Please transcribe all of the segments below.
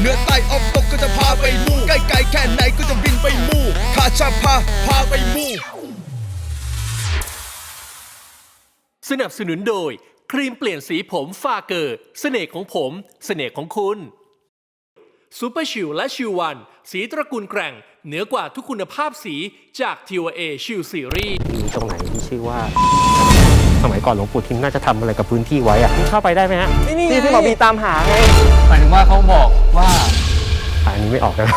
เหนือใต้ออกตกก็จะพาไปมู่ใกล้ไกลแค่ไหนก็จะบินไปมู่ข้าจะพาพาไปมู่สนับสนุนโดย ครีมเปลี่ยนสีผมฟาเกอร์ เสน่ห์ของผม เสน่ห์ของคุณซูเปอร์ชิลและชิลวัน สีตระกูลแกร่ง เหนือกว่าทุกคุณภาพสีจากทีวเอชิลซีรีส์มีตรงไหนที่ชื่อว่า สมัยก่อนหลวงปู่ทิมน่าจะทำอะไรกับพื้นที่ไว้อะเข้าไปได้ไหมฮะนี่ที่ที่หมอบีตามหาไงหมายถึงว่าเขาบอก ว่าอันนี้ไม่ออกนะ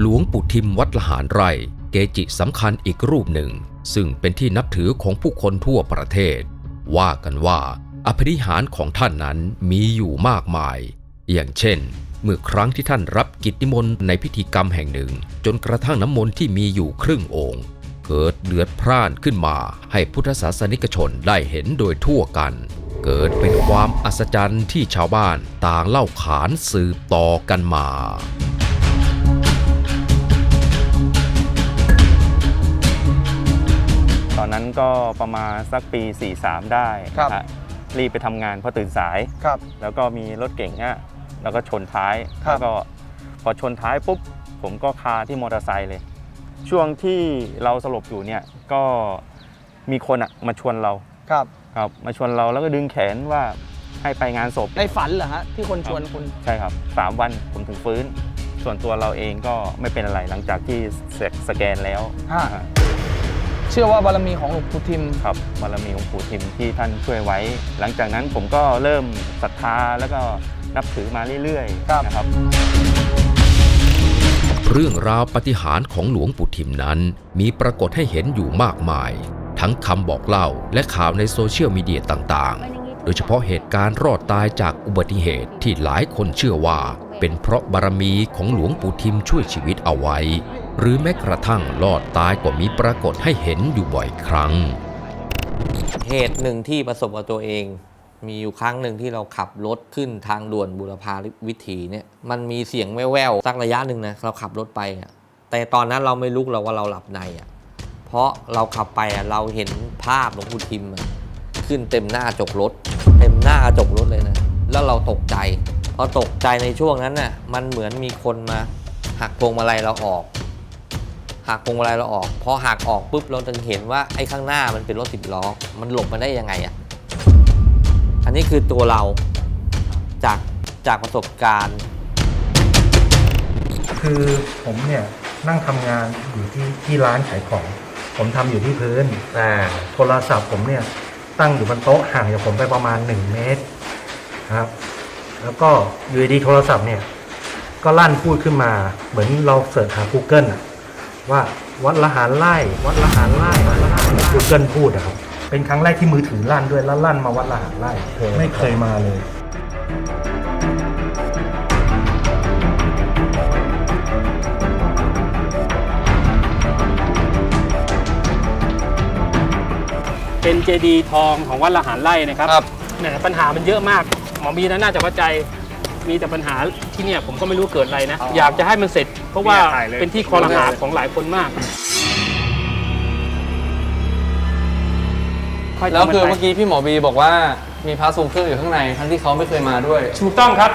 หลวงปู่ทิมวัดละหารไร่ เกจิสำคัญอีกรูปหนึ่ง ซึ่งเป็นที่นับถือของผู้คนทั่วประเทศ ว่ากันว่าอภินิหารของท่านนั้นมีอยู่มากมาย อย่างเช่น เมื่อครั้งที่ท่านรับกิจนิมนต์ในพิธีกรรมแห่งหนึ่ง จนกระทั่งน้ำมนต์ที่มีอยู่ครึ่งองค์ เกิดเดือดพร่านขึ้นมา ให้พุทธศาสนิกชนได้เห็นโดยทั่วกัน เกิดเป็นความอัศจรรย์ที่ชาวบ้านต่างเล่าขานสืบต่อกันมาตอนนั้นก็ประมาณสักปี 43 ได้ครับนะฮะรีบไปทำงานเพราะตื่นสายครับ แล้วก็มีรถเก่งอะแล้วก็ชนท้ายครับแล้วก็พอชนท้ายปุ๊บผมก็คาที่มอเตอร์ไซค์เลย ช่วงที่เราสลบอยู่เนี่ยก็มีคนอะมาชวนเราครับ ครับมาชวนเราแล้วก็ดึงแขนว่าให้ไปงานศพในฝันเหรอฮะที่คนชวนคุณใช่ครับสามวันผมถึงฟื้น ส่วนตัวเราเองก็ไม่เป็นอะไรหลังจากที่สแกนแล้วฮะนะฮะเชื่อว่าบารมีของหลวงปู่ทิม ครับบารมีของปู่ทิมที่ท่านช่วยไว้ หลังจากนั้นผมก็เริ่มศรัทธาแล้วก็นับถือมาเรื่อยครับ ๆนะครับ เรื่องราวปฏิหารของหลวงปู่ทิมนั้น มีปรากฏให้เห็นอยู่มากมาย ทั้งคำบอกเล่าและข่าวในโซเชียลมีเดียต่างๆ โดยเฉพาะเหตุการณ์รอดตายจากอุบัติเหตุที่หลายคนเชื่อว่า เป็นเพราะบารมีของหลวงปู่ทิมช่วยชีวิตเอาไว้ หรือแม้กระทั่งรอดตายก็มีปรากฏให้เห็นอยู่บ่อยครั้ง เหตุหนึ่งที่ประสบกับตัวเอง มีอยู่ครั้งหนึ่งที่เราขับรถขึ้นทางด่วนบุรพาวิถีเนี่ยมันมีเสียงแว่วๆสักระยะหนึ่งนะเราขับรถไปอะแต่ตอนนั้นเราไม่รู้เราว่าเราหลับในอะเพราะเราขับไปอะเราเห็นภาพหลวงปู่ทิมขึ้นเต็มหน้าจกรถ เต็มหน้ากระจกรถเลยนะแล้วเราตกใจพอตกใจในช่วงนั้นน่ะมันเหมือนมีคนมาหักพวงมาลัยเราออกหักพวงมาลัยเราออกพอหักออกปุ๊บเราถึงเห็นว่าไอ้ข้างหน้ามันเป็นรถสิบล้อมันหลบมาได้ยังไงอะ นนี้คือตัวเราจากจากประสบการณ์ คือผมเนี่ยนั่งทำงานอยู่ที่ที่ร้านขายของ ผมทำอยู่ที่พื้นแต่โทรศัพท์ผมเนี่ยตั้งอยู่บนโต๊ะห่างจากผมไปประมาณ 1 เมตรนะครับ แล้วก็อยู่ดีๆโทรศัพท์เนี่ย ก็ลั่นพูดขึ้นมาเหมือนเราเสิร์ชหา Google อะว่าวัดละหารไล่วัดละหารไล่วัดละหารไล่ Google พูดอะครับ เป็นครั้งแรกที่มือถือลั่นด้วยแล้วลั่นมาวัดละหารไล่ไม่เคยมาเลยเป็นเจดีย์ทองของวัดละหารไร่นะครับครับแหมปัญหามันเยอะมากหมอบีนะน่าจะเข้าใจมีแต่ปัญหาที่เนี่ยผมก็ไม่รู้เกิดอะไรนะอยากจะให้มันเสร็จ เพราะว่าเป็นที่คอรหาของหลายคนมาก แล้วคือเมื่อกี้พี่หมอบีบอกว่ามีพระทรงเครื่องอยู่ข้างในทั้งที่เขาไม่เคยมาด้วยถูกต้องครับ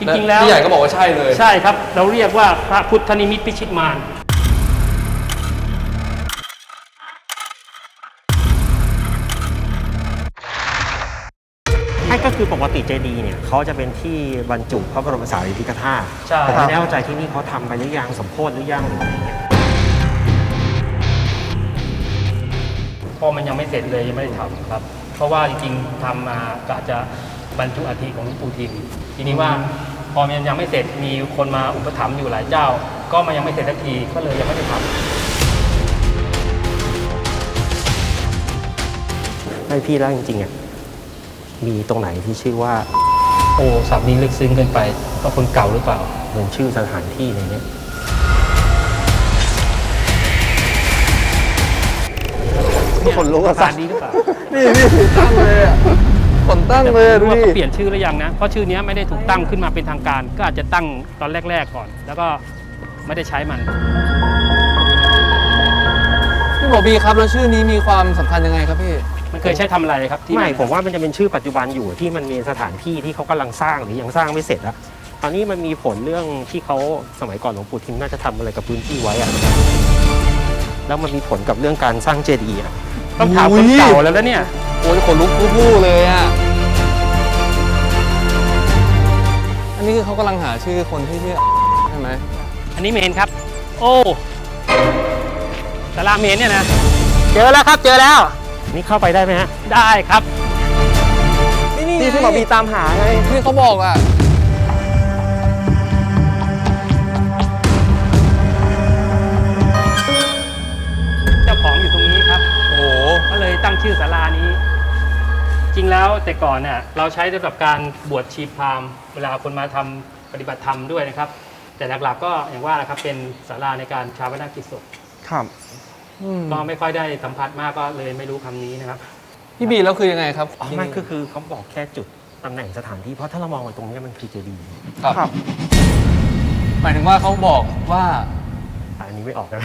จริงๆแล้วพี่ใหญ่ก็บอกว่าใช่เลยใช่ครับ เราเรียกว่าพระพุทธนิมิตพิชิตมารใช่ก็คือปกติเจดีย์เนี่ยเขาจะเป็นที่บรรจุพระบรมสารีริกธาตุใช่แต่ไม่แน่ใจที่นี่เขาทำไปหรือยังสมโพธิหรือยังหรืออะไรเงี้ย พอมันยังไม่เสร็จเลยยังไม่ได้ทำครับ เพราะว่าจริงๆทำมากะจะบรรจุอาธิของหลวงปู่ทิมทีนี้ว่าพอมันยังไม่เสร็จมีคนมาอุปถัมภ์อยู่หลายเจ้า ก็มันยังไม่เสร็จสักทีก็เลยยังไม่ได้ทำให้พี่แล้วจริงๆอะมีตรงไหนที่ชื่อว่า โอ้สับนี้ลึกซึ้งเกินไปว่าคนเก่าหรือเปล่าเหมือนชื่อสถานที่อะไรเงี้ย คนรู้ว่าสถานนี้หรือเปล่านี่นี่ตั้งเลยอะคนตั้งเลยอะดูว่าดิ เขาเปลี่ยนชื่อหรือยังนะ เพราะชื่อเนี้ยไม่ได้ถูกตั้งขึ้นมาเป็นทางการ ก็อาจจะตั้งตอนแรก ๆก่อน แล้วก็ไม่ได้ใช้มัน พี่หมอบีครับแล้วชื่อนี้มีความสำคัญยังไงครับพี่ มันเคยใช้ทำอะไรครับที่ไม่นั่นผมว่ามันจะเป็นชื่อปัจจุบันอยู่ที่มันมีสถานที่ที่เขากำลังสร้างหรือยังสร้างไม่เสร็จอะตอนนี้มันมีผลเรื่องที่เขาสมัยก่อนหลวงปู่ทิมน่าจะทำอะไรกับพื้นที่ไว้อะ แล้วมันมีผลกับเรื่องการสร้างเจดีย์อะต้องถามคนเก่าแล้วนะเนี่ย โอ้ยขนลุกพู้ๆเลยอะ อันนี้คือเขากำลังหาชื่อคนที่ชื่อ ใช่ไหมอันนี้เมนครับ โอ้สาราเมนเนี่ยนะ เจอแล้วครับเจอแล้ว นี่เข้าไปได้ไหมฮะ ได้ครับ นี่นี่ที่ที่หมอบีตามหาไง ที่เขาบอกอะ งชื่อศาลานี้ จริงแล้วแต่ก่อนเนี่ยเราใช้สำหรับการบวชชีพราหมณ์เวลาคนมาทำปฏิบัติธรรมด้วยนะครับ แต่หลักๆก็อย่างว่านะครับเป็นศาลาในการชาปนกิจศพครับก็ไม่ค่อยได้สัมผัสมากก็เลยไม่รู้คำนี้นะครับ พี่บีแล้วคือยังไงครับอ๋อมันคือคือเขาบอกแค่จุดตำแหน่งสถานที่เพราะถ้าเรามองไปตรงนี้มันคือเจดีย์ครับครับหมายถึงว่าเขาบอกว่าอันนี้ไม่ออกนะ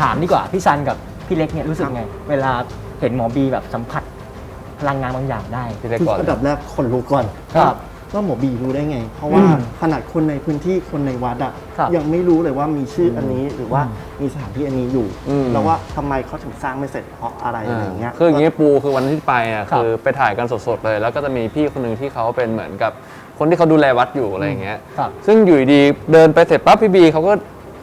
ถามดีกว่าพี่ซันกับพี่เล็กเนี่ยรู้สึกไง เวลาเห็นหมอบีแบบสัมผัสพลังงานบางอย่างได้ พี่เล็กคือก่อน อันดับแรกคนรู้ก่อนครับว่าหมอบีรู้ได้ไง เพราะว่าอืมขนาดคนในพื้นที่คนในวัดอะครับยังไม่รู้เลยว่ามีชื่ออันนี้หรือว่าอืมมีสถานที่อันนี้อยู่อืม แล้วว่าทำไมเขาถึงสร้างไม่เสร็จเพราะอะไรอะไรอย่างเงี้ย คืออย่างนี้ปูคือวันที่ไปอะครับคือไปถ่ายกันสดๆเลย แล้วก็จะมีพี่คนหนึ่งที่เขาเป็นเหมือนกับคนที่เขาดูแลวัดอยู่อะไรอย่างเงี้ยครับซึ่งอยู่ดีๆเดินไปเสร็จปั๊บพี่บีเขาก็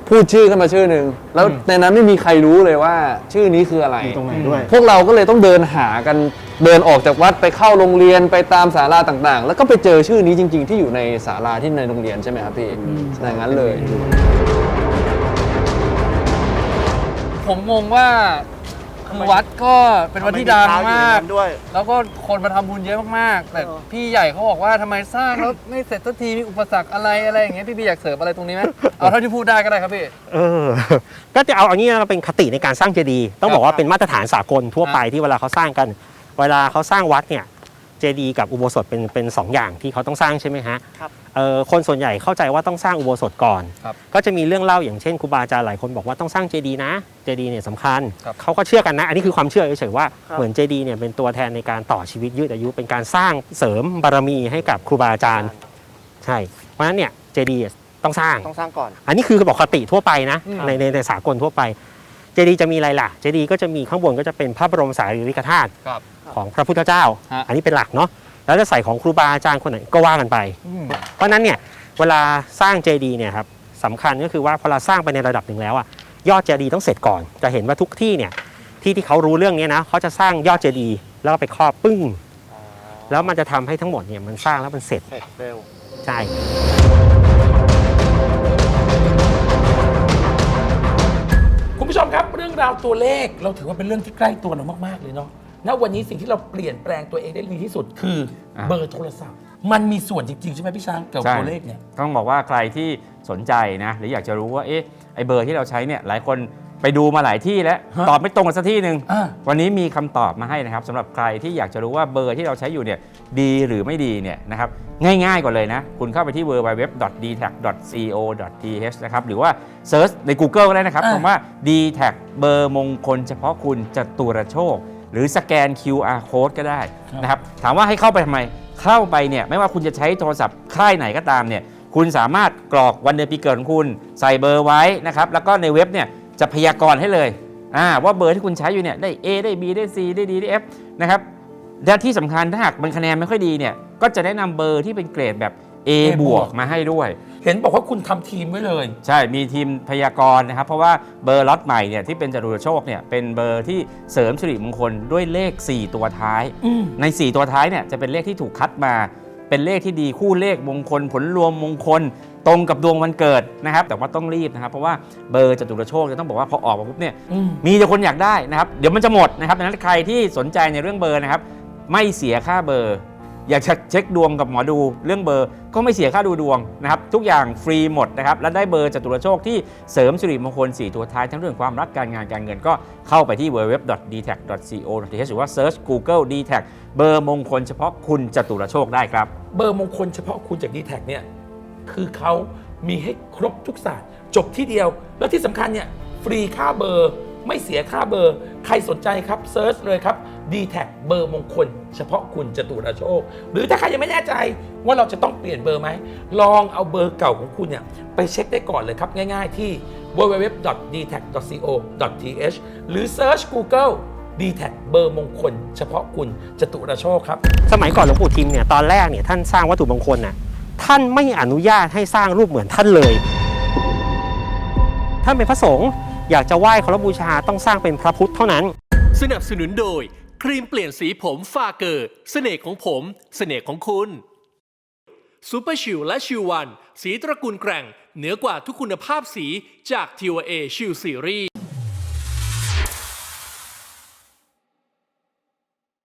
พูดชื่อขึ้นมาชื่อหนึ่งแล้วอืมในนั้นไม่มีใครรู้เลยว่า ชื่อนี้คืออะไร อยู่ตรงไหนด้วย พวกเราก็เลยต้องเดินหากันเดินออกจากวัดไปเข้าโรงเรียนไปตามศาลาต่างๆ แล้วก็ไปเจอชื่อนี้จริง ๆ ที่อยู่ในศาลาที่ในโรงเรียนใช่ไหมครับพี่อย่างนั้นเลย ผมงงว่า คือวัดก็เป็นวัดที่ดังมาก ด้วย แล้วก็คนมาทำบุญเยอะมากๆ แต่พี่ใหญ่เขาบอกว่าทำไมสร้างแล้วไม่เสร็จสักทีมีอุปสรรคอะไรอะไรอย่างเงี้ยพี่บีอยากเสริมอะไรตรงนี้ไหมเอาเท่าที่พูดได้ก็ได้ครับพี่ เออ ก็จะเอาอันนี้มาเป็นคติในการสร้างเจดีย์ต้องบอกคว่ารับเป็นมาตรฐานสากลทั่วไปครับที่เวลาเขาสร้างกัน เวลาเขาสร้างวัดเนี่ยเจดีย์กับอุโบสถเป็นเป็นสองอย่างที่เขาต้องสร้างใช่ไหมฮะครับเออคนส่วนใหญ่เข้าใจว่าต้องสร้างอุโบสถก่อน ครับก็จะมีเรื่องเล่าอย่างเช่นครูบาอาจารย์หลายคนบอกว่าต้องสร้างเจดีย์นะเจดีย์เนี่ยสำคัญ ครับ เขาก็เชื่อกันนะ อันนี้คือความเชื่อเฉยๆว่าครับ เหมือนเจดีย์เนี่ยเป็นตัวแทนในการต่อชีวิตยืดอายุ เป็นการสร้างเสริมบารมีให้กับครูบาอาจารย์ใช่เพราะฉะนั้นเนี่ยเจดีย์ต้องสร้าง ต้องสร้างก่อน อันนี้คือบอกคติทั่วไปนะอืม ในในในสากลทั่วไป เจดีย์จะมีอะไรล่ะ เจดีย์ก็จะมีข้างบนก็จะเป็นพระบรมสารีริกธาตุครับ ของพระพุทธเจ้า ฮะ อันนี้เป็นหลักเนาะแล้วจะใส่ของครูบาอาจารย์คนไหนก็ว่ากันไป อืมเพราะฉะนั้นเนี่ยเวลาสร้างเจดีย์เนี่ยครับสำคัญก็คือว่าพอเราสร้างไปในระดับหนึ่งแล้วอะยอดเจดีย์ต้องเสร็จก่อน จะเห็นว่าทุกที่เนี่ยที่ที่เขารู้เรื่องเนี้ยนะเขาจะสร้างยอดเจดีย์แล้วก็ไปครอบปึ้ง แล้วมันจะทำให้ทั้งหมดเนี่ยมันสร้างแล้วมันเสร็จเสร็จเร็ว ใช่ คุณผู้ชมครับเรื่องราวตัวเลขเราถือว่าเป็นเรื่องที่ใกล้ตัวเรามาก ๆ เลยเนาะ ณวันนี้สิ่งที่เราเปลี่ยนแปลงตัวเองได้ดีที่สุดคืออเบอร์โทรศัพท์ มันมีส่วนจริง ๆ ใช่ไหมพี่ช้างเกี่ยวกับใช่ตัวเลขเนี่ยต้องบอกว่าใครที่สนใจนะหรืออยากจะรู้ว่าเอ๊ะไอเบอร์ที่เราใช้เนี่ยหลายคนไปดูมาหลายที่แล้วฮะตอบไม่ตรงกันสักที่หนึ่งอ่าวันนี้มีคำตอบมาให้นะครับสำหรับใครที่อยากจะรู้ว่าเบอร์ที่เราใช้อยู่เนี่ยดีหรือไม่ดีเนี่ยนะครับง่ายๆก่อนเลยนะ คุณเข้าไปที่ www.dtac.co.th นะครับหรือว่าเซิร์ชใน Google ก็ได้นะครับอ่าคำว่า d t a c เบอร์มงคลเฉพาะคุณจตุรโชค หรือสแกน QR code ก็ได้นะครับถามว่าให้เข้าไปทำไม เข้าไปเนี่ยไม่ว่าคุณจะใช้โทรศัพท์ค่ายไหนก็ตามเนี่ยคุณสามารถกรอกวันเดือนปีเกิดของคุณใส่เบอร์ไว้นะครับแล้วก็ในเว็บเนี่ยจะพยากรณ์ให้เลยอ่าว่าเบอร์ที่คุณใช้อยู่เนี่ยได้ A ได้ B ได้ C ได้ D ได้ F นะครับและที่สำคัญถ้าหากมันคะแนนไม่ค่อยดีเนี่ยก็จะแนะนำเบอร์ที่เป็นเกรดแบบ A บวกมาให้ด้วย เห็นบอกว่าคุณทำทีมไว้เลย ใช่ มีทีมพยากรณ์นะครับ เพราะว่าเบอร์ล็อตใหม่เนี่ยที่เป็นจตุรโชคเนี่ยเป็นเบอร์ที่เสริมสิริมงคลด้วยเลข 4 ตัวท้าย อืม ใน 4 ตัวท้ายเนี่ยจะเป็นเลขที่ถูกคัดมา เป็นเลขที่ดีคู่เลขมงคล ผลรวมมงคล ตรงกับดวงวันเกิดนะครับ แต่ว่าต้องรีบนะครับ เพราะว่าเบอร์จตุรโชคจะต้องบอกว่าพอออกมาปุ๊บเนี่ยอืม มีแต่คนอยากได้นะครับ เดี๋ยวมันจะหมดนะครับดังนั้นใครที่สนใจในเรื่องเบอร์นะครับ ไม่เสียค่าเบอร์ อยากจะเช็คดวงกับหมอดูเรื่องเบอร์ก็ไม่เสียค่าดูดวงนะครับทุกอย่างฟรีหมดนะครับและได้เบอร์จตุรโชคที่เสริมสิริมงคล 4 ตัวท้ายทั้งเรื่องความรักการงานการเงินก็เข้าไปที่ www.dtac.co.th หรือว่า search Google dtac เบอร์มงคลเฉพาะคุณจตุรโชคได้ครับเบอร์มงคลเฉพาะคุณจาก d t แทเนี่ยคือเขามีให้ครบทุกศาสตร์จบที่เดียว แล้วที่สำคัญเนี่ยฟฟรีค่าเบอร์ไม่เสียค่าเบอร์ ใครสนใจครับเซิร์ชเลยครับ d t แทเบอร์มงคล เฉพาะคุณจตุรโชค หรือถ้าใครยังไม่แน่ใจว่าเราจะต้องเปลี่ยนเบอร์ไหม ลองเอาเบอร์เก่าของคุณเนี่ยไปเช็คได้ก่อนเลยครับ ง่ายๆที่ www.dtac.co.th หรือ Search Google d t แทเบอร์มงคล เฉพาะคุณจตุรโชคครับ สมัยก่อนหลวงปู่ทิมเนี่ยตอนแรกเนี่ยท่านสร้างวัตถุมงคลน่ะท่านไม่อนุญาตให้สร้างรูปเหมือนท่านเลย ท่านเป็นพระสงฆ์ อยากจะไหว้เคารพบูชาต้องสร้างเป็นพระพุทธเท่านั้น สนับสนุนโดย ครีมเปลี่ยนสีผมฟาเกอร์เสน่ห์ของผม เสน่ห์ของคุณซูเปอร์ชิลและชิลวัน สีตระกูลแกร่ง เหนือกว่าทุกคุณภาพสีจาก t ิวเอชิลซีรีส์